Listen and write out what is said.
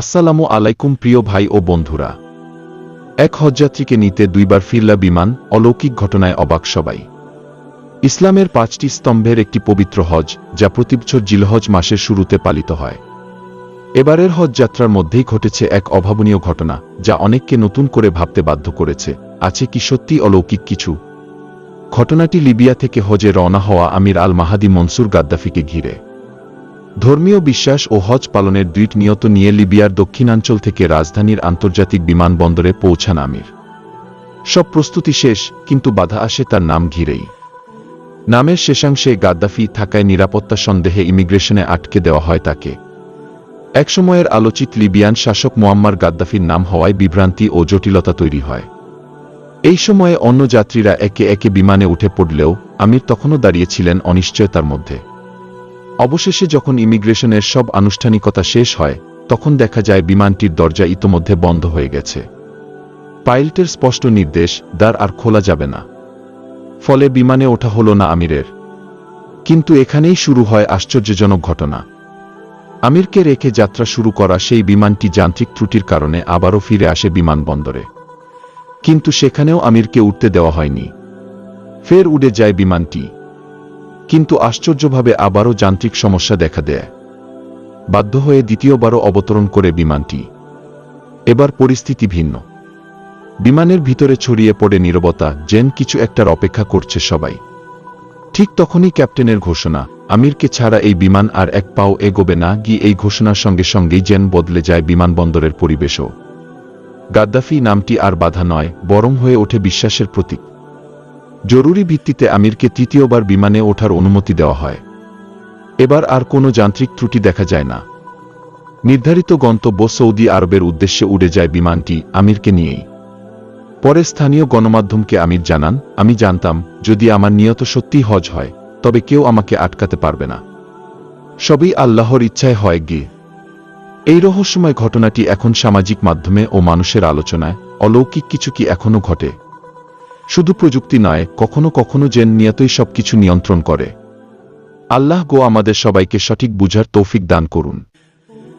আসসালামু আলাইকুম প্রিয় ভাই ও বন্ধুরা। এক হজযাত্রীকে নিতে দুইবার ফিরলা বিমান, অলৌকিক ঘটনায় অবাক সবাই। ইসলামের পাঁচটি স্তম্ভের একটি পবিত্র হজ, যা প্রতিবছর জিলহজ মাসের শুরুতে পালিত হয়। এবারের হজ যাত্রার মধ্যেই ঘটেছে এক অভাবনীয় ঘটনা, যা অনেককে নতুন করে ভাবতে বাধ্য করেছে, আছে কি সত্যি অলৌকিক কিছু? ঘটনাটি লিবিয়া থেকে হজে রওনা হওয়া আমির আল মাহাদি মনসুর গাদ্দাফিকে ঘিরে। ধর্মীয় বিশ্বাস ও হজ পালনের দুইট নিয়ত নিয়ে লিবিয়ার দক্ষিণাঞ্চল থেকে রাজধানীর আন্তর্জাতিক বিমানবন্দরে পৌঁছান আমির। সব প্রস্তুতি শেষ, কিন্তু বাধা আসে তার নাম ঘিরেই। নামের শেষাংশে গাদ্দাফি থাকায় নিরাপত্তা সন্দেহে ইমিগ্রেশনে আটকে দেওয়া হয় তাকে। একসময়ের আলোচিত লিবিয়ান শাসক মোয়াম্মার গাদ্দাফির নাম হওয়ায় বিভ্রান্তি ও জটিলতা তৈরি হয়। এই সময়ে অন্য যাত্রীরা একে একে বিমানে উঠে পড়লেও আমির তখনও দাঁড়িয়েছিলেন অনিশ্চয়তার মধ্যে। অবশেষে যখন ইমিগ্রেশনের সব আনুষ্ঠানিকতা শেষ হয়, তখন দেখা যায় বিমানটির দরজা ইতোমধ্যে বন্ধ হয়ে গেছে। পাইলটের স্পষ্ট নির্দেশ, দ্বার আর খোলা যাবে না। ফলে বিমানে ওঠা হল না আমিরের। কিন্তু এখানেই শুরু হয় আশ্চর্যজনক ঘটনা। আমিরকে রেখে যাত্রা শুরু করা সেই বিমানটি যান্ত্রিক ত্রুটির কারণে আবারও ফিরে আসে বিমানবন্দরে। কিন্তু সেখানেও আমিরকে উঠতে দেওয়া হয়নি। ফের উড়ে যায় বিমানটি। কিন্তু আশ্চর্যভাবে আবারও যান্ত্রিক সমস্যা দেখা দেয়। বাধ্য হয়ে দ্বিতীয়বারও অবতরণ করে বিমানটি। এবার পরিস্থিতি ভিন্ন। বিমানের ভিতরে ছড়িয়ে পড়ে নীরবতা যেন কিছু একটার অপেক্ষা করছে সবাই। ঠিক তখনই ক্যাপ্টেনের ঘোষণা, আমিরকে ছাড়া এই বিমান আর এক পাও এগোবে না, গিয়ে এই ঘোষণার সঙ্গে সঙ্গেই জেন বদলে যায় বিমানবন্দরের পরিবেশও। গাদ্দাফি নামটি আর বাধা নয়, বরং হয়ে ওঠে বিশ্বাসের প্রতীক। জরুরি ভিত্তিতে আমিরকে তৃতীয়বার বিমানে ওঠার অনুমতি দেওয়া হয়। এবার আর কোনো যান্ত্রিক ত্রুটি দেখা যায় না। নির্ধারিত গন্তব্য সৌদি আরবের উদ্দেশ্যে উড়ে যায় বিমানটি আমিরকে নিয়েই। পরে স্থানীয় গণমাধ্যমকে আমির জানান, আমি জানতাম, যদি আমার নিয়ত সত্যি হজ হয়, তবে কেউ আমাকে আটকাতে পারবে না। সবই আল্লাহর ইচ্ছায় হয় গিয়ে। এই রহস্যময় ঘটনাটি এখন সামাজিক মাধ্যমে ও মানুষের আলোচনায় অলৌকিক কিছু কি এখনও ঘটে শুধু প্রযুক্তি নয়, কখনো কখনো জেন নিয়তই সবকিছু নিয়ন্ত্রণ করে। আল্লাহ গো আমাদের সবাইকে সঠিক বুঝার তৌফিক দান করুন।